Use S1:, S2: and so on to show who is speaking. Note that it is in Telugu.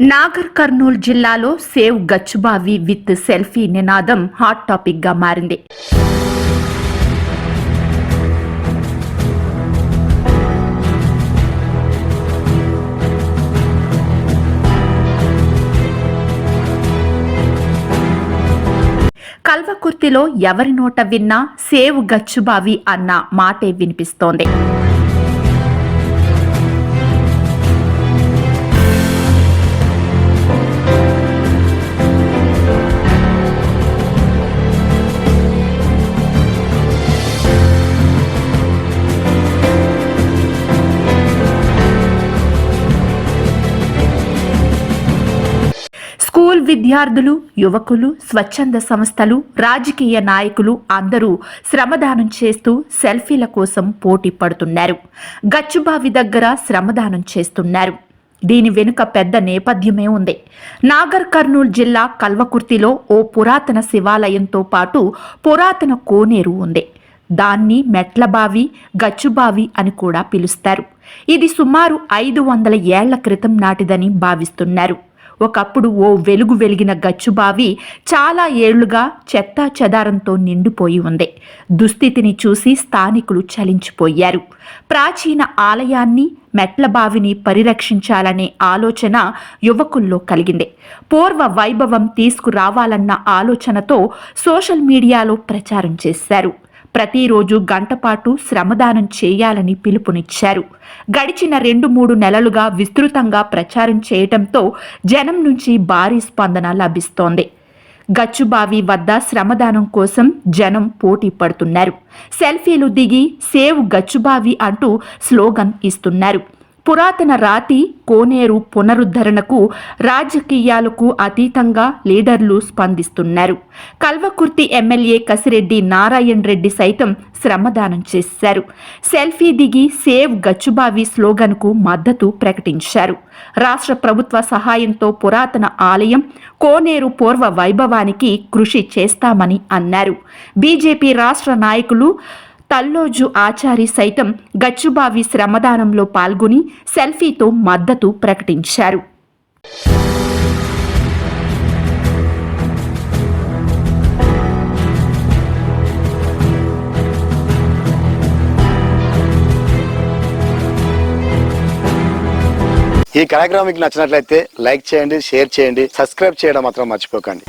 S1: నాగర్ కర్నూల్ జిల్లాలో సేవ్ గచ్చుబావి విత్ సెల్ఫీ నినాదం హాట్ టాపిక్గా మారింది. కల్వకుర్తిలో ఎవరి నోట విన్నా సేవ్ గచ్చుబావి అన్న మాటే వినిపిస్తోంది. స్కూల్ విద్యార్థులు యువకులు స్వచ్ఛంద సంస్థలు రాజకీయ నాయకులు అందరూ శ్రమదానం చేస్తూ సెల్ఫీల కోసం పోటీ పడుతున్నారు. గచ్చుబావి దగ్గర శ్రమదానం చేస్తున్నారు. దీని వెనుక పెద్ద నేపథ్యమే ఉంది. నాగర్ కర్నూలు జిల్లా కల్వకుర్తిలో ఓ పురాతన శివాలయంతో పాటు పురాతన కోనేరు ఉంది. దాన్ని మెట్లబావి గచ్చుబావి అని కూడా పిలుస్తారు. ఇది సుమారు ఐదు వందల ఏళ్ళ క్రితం నాటిదని భావిస్తున్నారు. ఒకప్పుడు ఓ వెలుగు వెలిగిన గచ్చుబావి చాలా ఏళ్ళుగా చెత్తా చెదారంతో నిండిపోయి ఉంది. దుస్థితిని చూసి స్థానికులు చలించిపోయారు. ప్రాచీన ఆలయాన్ని మెట్ల బావిని పరిరక్షించాలనే ఆలోచన యువకుల్లో కలిగింది. పూర్వ వైభవం తీసుకురావాలన్న ఆలోచనతో సోషల్ మీడియాలో ప్రచారం చేశారు. ప్రతిరోజు గంటపాటు శ్రమదానం చేయాలని పిలుపునిచ్చారు. గడిచిన రెండు మూడు నెలలుగా విస్తృతంగా ప్రచారం చేయటంతో జనం నుంచి భారీ స్పందన లభిస్తోంది. గచ్చుబావి వద్ద శ్రమదానం కోసం జనం పోటీ పడుతున్నారు. సెల్ఫీలు దిగి సేవ్ గచ్చుబావి అంటూ స్లోగన్ ఇస్తున్నారు. పురాతన రాతి కోనేరు పునరుద్ధరణకు రాజకీయాలకు అతీతంగా లీడర్లు స్పందిస్తున్నారు. కల్వకుర్తి ఎమ్మెల్యే కసిరెడ్డి నారాయణ రెడ్డి సైతం శ్రమదానం చేశారు. సెల్ఫీ దిగి సేవ్ గచ్చుబావి స్లోగన్కు మద్దతు ప్రకటించారు. రాష్ట్ర ప్రభుత్వ సహాయంతో పురాతన ఆలయం కోనేరు పూర్వ వైభవానికి కృషి చేస్తామని అన్నారు. బీజేపీ రాష్ట్ర నాయకులు తల్లోజు ఆచారి సైతం గచ్చుబావి శ్రమదానంలో పాల్గొని సెల్ఫీతో మద్దతు ప్రకటించారు.
S2: ఈ కార్యక్రమం మీకు నచ్చినట్లయితే లైక్ చేయండి షేర్ చేయండి సబ్స్క్రైబ్ చేయడం మాత్రం మర్చిపోకండి.